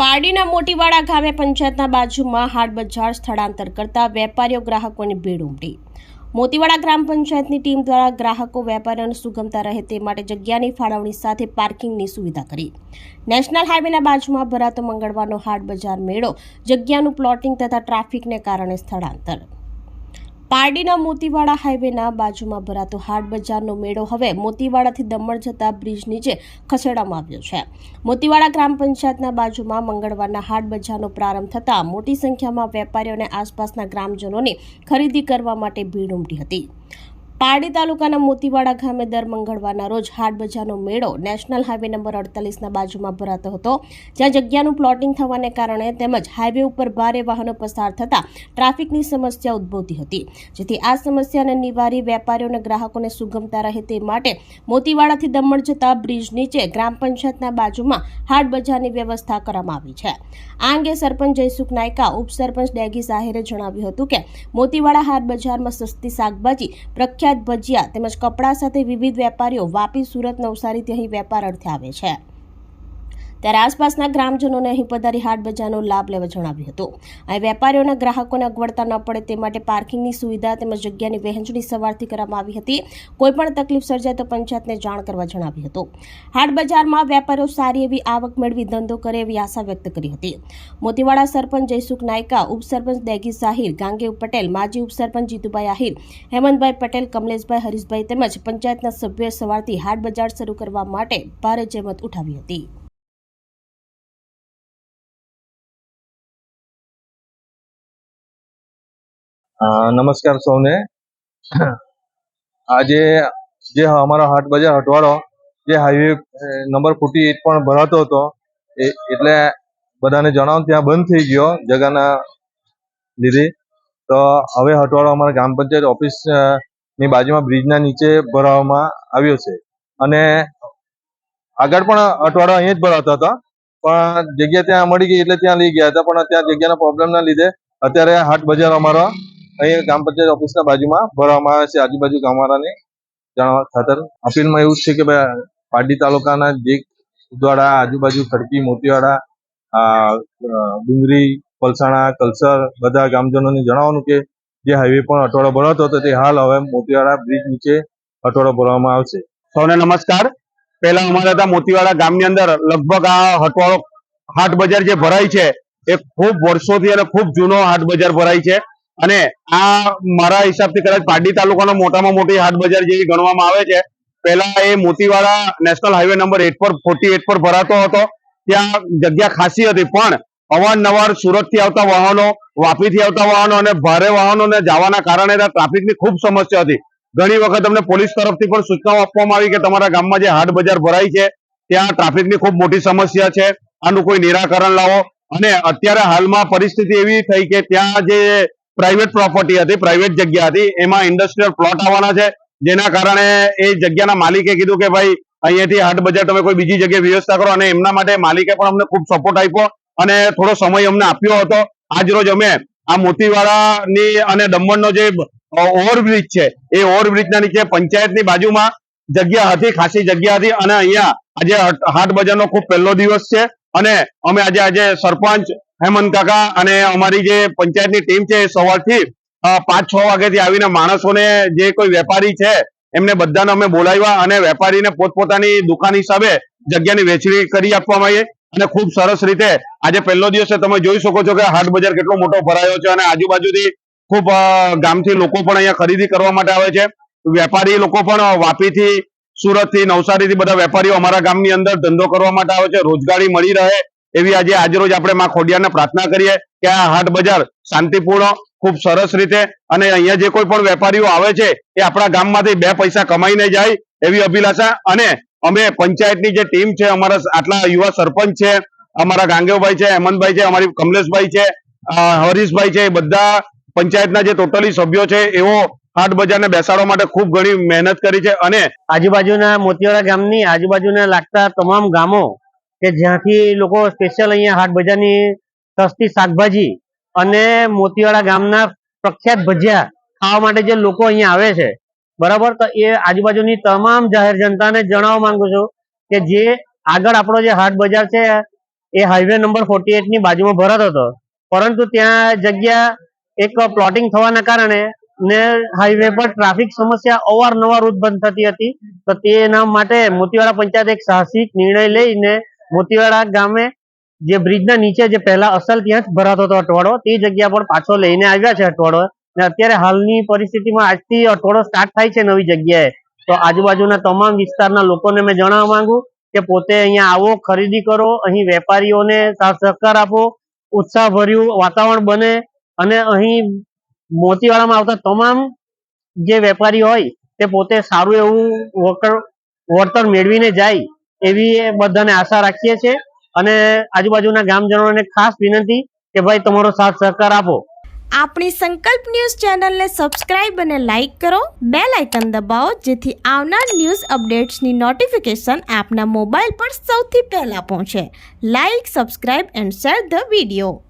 પારડીના મોટીવાડા ગામે પંચાયતના બાજુમાં હાટ બજાર સ્થળાંતર કરતા વેપારીઓ ગ્રાહકોની ભીડ ઉમટી. મોતીવાડા ગ્રામ પંચાયતની ટીમ દ્વારા ગ્રાહકો, વેપારીઓને સુગમતા રહે તે માટે જગ્યાની ફાળવણી સાથે પાર્કિંગની સુવિધા કરી. નેશનલ હાઈવેના બાજુમાં ભરાતો મંગળવારનો હાટ બજાર મેળો જગ્યાનું પ્લોટિંગ તથા ટ્રાફિકને કારણે સ્થળાંતર. પારડીના મોતીવાડા હાઈવેના બાજુમાં ભરાતો હાટ બજારનો મેળો હવે મોતીવાડાથી દમણ જતા બ્રિજ નીચે ખસેડવામાં આવ્યો છે. મોતીવાડા ગ્રામ પંચાયતના બાજુમાં મંગળવારના હાટ બજારનો પ્રારંભ થતાં મોટી સંખ્યામાં વેપારીઓ અને આસપાસના ગ્રામજનોની ખરીદી કરવા માટે ભીડ ઉમટી હતી. પારડી તાલુકાના મોતીવાડા ગામે દર મંગળવારના રોજ હાટ બજારનો મેળો નેશનલ હાઈવે નંબર અડતાલીસના બાજુમાં ભરાતો હતો. જ્યાં જગ્યાનું પ્લોટિંગ થવાને કારણે તેમજ હાઈવે ઉપર ભારે વાહનો પસાર થતા ટ્રાફિકની સમસ્યા ઉદ્ભવતી હતી. જેથી આ સમસ્યાને નિવારી વેપારીઓ અને ગ્રાહકોને સુગમતા રહે તે માટે મોતીવાડાથી દમણ જતા બ્રિજ નીચે ગ્રામ પંચાયતના બાજુમાં હાટ બજારની વ્યવસ્થા કરવામાં આવી છે. આ અંગે સરપંચ જયસુખ નાયકા, ઉપસરપંચ ડેગી સાહેરે જણાવ્યું હતું કે મોતીવાડા હાટ બજારમાં સસ્તી શાકભાજી પ્રખ્યાત ભજીયા તેમજ કપડાં સાથે વિવિધ વેપારીઓ વાપી સુરત નવસારીથી અહીં વેપાર અર્થે આવે છે. ત્યારે આસપાસના ગ્રામજનોને અહીં પધારી હાટ બજારનો લાભ લેવા જણાવ્યું હતું. અહીં વેપારીઓના ગ્રાહકોને અગવડતા ન પડે તે માટે પાર્કિંગની સુવિધા તેમજ જગ્યાની વહેંચણી સવારથી કરવામાં આવી હતી. કોઈપણ તકલીફ સર્જાય તો પંચાયતને જાણ કરવા જણાવ્યું હતું. હાટ બજારમાં વેપારીઓ સારી એવી આવક મેળવી ધંધો કરે એવી આશા વ્યક્ત કરી હતી. મોતીવાડા સરપંચ જયસુખ નાયકા, ઉપસરપંચ દેગી સાહિર, ગાંગેવ પટેલ, માજી ઉપસરપંચ જીતુભાઈ આહિર, હેમંતભાઈ પટેલ, કમલેશભાઈ, હરીશભાઈ તેમજ પંચાયતના સભ્યોએ સવારથી હાટ બજાર શરૂ કરવા માટે ભારે જહેમત ઉઠાવી હતી. નમસ્કાર સૌને. આજે જે અમારો હાટ બજાર હટવાડો, જે હાઈવે નંબર ફોર્ટી એટ પણ ભરાતો હતો એટલે બધાને જણાવો, ત્યાં બંધ થઈ ગયો જગાના લીધે. તો હવે હટવાડો અમારા ગ્રામ પંચાયત ઓફિસની બાજુમાં બ્રિજના નીચે ભરાવવામાં આવ્યો છે. અને આગળ પણ અટવાડો અહીંયા જ ભરાતા હતા. પણ જગ્યા ત્યાં મળી ગઈ એટલે ત્યાં લઈ ગયા હતા, પણ ત્યાં જગ્યાના પ્રોબ્લેમના લીધે અત્યારે હાટ બજાર અમારો અહીંયા ગ્રામ પંચાયત ઓફિસના બાજુમાં ભરવામાં આવે છે. આજુબાજુ ગામવાળાને જાણવા ખાતર અપીલમાં એવું છે કે ભાઈ, પારડી તાલુકાના જે ઉદવાડા, આજુબાજુ ખડકી, મોતીવાડા ડુંગરી, પલસાણા, કલસર બધા ગામજનોને જણાવવાનું કે જે હાઈવે પણ અટવાડો ભરાતો હતો તે હાલ હવે મોતીવાડા બ્રિજ નીચે અટવાડો ભરવામાં આવશે. સૌને નમસ્કાર. પહેલા અમારા હતા મોતીવાડા ગામની અંદર લગભગ આ હટવાડો હાટ બજાર જે ભરાય છે, એ ખૂબ વર્ષોથી અને ખૂબ જૂનો હાટ બજાર ભરાય છે. અને આ મારા હિસાબથી કદાચ પારડી તાલુકાનો મોટામાં મોટી હાટ બજાર જેવી ગણવામાં આવે છે. પહેલા એ Motivada national highway number eight પર ફોર્ટી એટ પર ભરાતો હતો. ત્યાં જગ્યા ખાસી હતી, પણ અવારનવાર સુરતથી આવતા વાહનો, વાપીથી આવતા વાહનો અને ભારે વાહનોને જવાના કારણે ત્યાં ટ્રાફિકની ખૂબ સમસ્યા હતી. ઘણી વખત અમને પોલીસ તરફથી પણ સૂચનાઓ આપવામાં આવી કે તમારા ગામમાં જે હાટ બજાર ભરાય છે, ત્યાં ટ્રાફિકની ખૂબ મોટી સમસ્યા છે. આનું કોઈ નિરાકરણ લાવો. અને અત્યારે હાલમાં પરિસ્થિતિ એવી થઈ કે ત્યાં જે પ્રાઇવેટ પ્રોપર્ટી હતી પ્રાઇવેટ જગ્યા હતી. એમાં ઇન્ડસ્ટ્રીયલ પ્લોટ આવવાના છે. જેના કારણે એ જગ્યાના માલિકે કીધું કે ભાઈ, અહીંયાથી હાટ બજાર તમે કોઈ બીજી જગ્યાએ વ્યવસ્થા કરો અને એમના માટે માલિકે પણ અમને ખૂબ સપોર્ટ આપ્યો અને થોડો સમય અમને આપ્યો હતો. આજ રોજ અમે આ મોતીવાડાની અને દમણનો જે ઓવરબ્રિજ છે, એ ઓવરબ્રિજના નીચે પંચાયતની બાજુમાં જગ્યા હતી, ખાસી જગ્યા હતી અને અહીંયા આજે હાટ બજારનો ખૂબ પહેલો દિવસ છે. અને અમે આજે આજે સરપંચ હેમંત કાકા અને અમારી જે પંચાયતની ટીમ છે એ સવારથી પાંચ છ વાગ્યાથી આવીને માણસોને જે કોઈ વેપારી છે, એમને બધાને અમે બોલાવ્યા અને વેપારીને પોતપોતાની દુકાન હિસાબે જગ્યાની વેચણી કરી આપવામાં આવી અને ખૂબ સરસ રીતે આજે પહેલો દિવસ તમે જોઈ શકો છો કે હાટ બજાર કેટલો મોટો ભરાયો છે અને આજુબાજુથી ખૂબ ગામથી લોકો પણ અહીંયા ખરીદી કરવા માટે આવે છે. વેપારી લોકો પણ વાપીથી, સુરતથી, નવસારીથી બધા વેપારીઓ અમારા ગામની અંદર ધંધો કરવા માટે આવે છે. રોજગારી મળી રહે એવી આજે આજરોજ આપણે માં ખોડિયારને પ્રાર્થના કરીએ કે આ હાટ બજાર શાંતિપૂર્ણ, ખૂબ સરસ રીતે અને અહીંયા જે કોઈ પણ વેપારીઓ આવે છે, એ આપણા ગામમાંથી બે પૈસા કમાઈને જાય એવી અભિલાષા અને અમે પંચાયતની જે ટીમ છે, અમારા આટલા યુવા સરપંચ છે, અમારા ગાંગેવભાઈ છે, હેમંતભાઈ છે, અમારી કમલેશભાઈ છે હરીશભાઈ છે, એ બધા પંચાયતના જે ટોટલી સભ્યો છે એવો હાટ બજારને બેસાડવા માટે ખૂબ ઘણી મહેનત કરી છે અને આજુબાજુના મોતીવાડા ગામની આજુબાજુના લાગતા તમામ ગામો કે જ્યાંથી લોકો સ્પેશિયલ અહીંયા હાટ બજારની સસ્તી શાકભાજી અને મોતીવાડા ગામના પ્રખ્યાત ભજીયા ખાવા માટે જે લોકો અહીંયા આવે છે, બરાબર? તો એ આજુબાજુની તમામ જાહેર જનતાને જણાવવા માંગુ છું કે જે આગળ આપણો જે હાટ બજાર છે, એ હાઈવે નંબર ફોર્ટી એટની બાજુમાં ભરત હતો. પરંતુ ત્યાં જગ્યા એક પ્લોટિંગ થવાના કારણે ને હાઈવે પર ટ્રાફિક સમસ્યા અવારનવાર ઉત્પન્ન થતી હતી. તો તેના માટે મોતીવાડા પંચાયત એક સાહસિક નિર્ણય લઈને મોતીવાડા ગામે જે બ્રિજના નીચે જે પહેલા અસલ ત્યાં જ ભરાતો હતો અટવાડો તે જગ્યા પર પાછો લઈને આવ્યા છે અટવાડો ને અત્યારે હાલની પરિસ્થિતિમાં આજથી અટવાડો સ્ટાર્ટ થાય છે નવી જગ્યાએ. તો આજુબાજુના તમામ વિસ્તારના લોકોને મેં જણાવવા માંગુ કે પોતે અહીંયા આવો, ખરીદી કરો, અહીં વેપારીઓને સહકાર આપો, ઉત્સાહભર્યું વાતાવરણ બને અને અહીં મોતીવાડામાં આવતા તમામ જે વેપારી હોય તે પોતે સારું એવું વળતર મેળવીને જાય. એવી બધાને આશા રાખીએ છીએ. અને આજુબાજુના ગામજનોને ખાસ વિનંતી કે ભાઈ તમારો સાથ સહકાર આપો. આપણી સંકલ્પ ન્યૂઝ ચેનલને સબસ્ક્રાઇબ અને લાઇક કરો. બે લાઇકન દબાવો, જેથી આવનાર ન્યૂઝ અપડેટ્સની નોટિફિકેશન આપના મોબાઈલ પર સૌથી પહેલાં પહોંચે. Like, subscribe and share the video.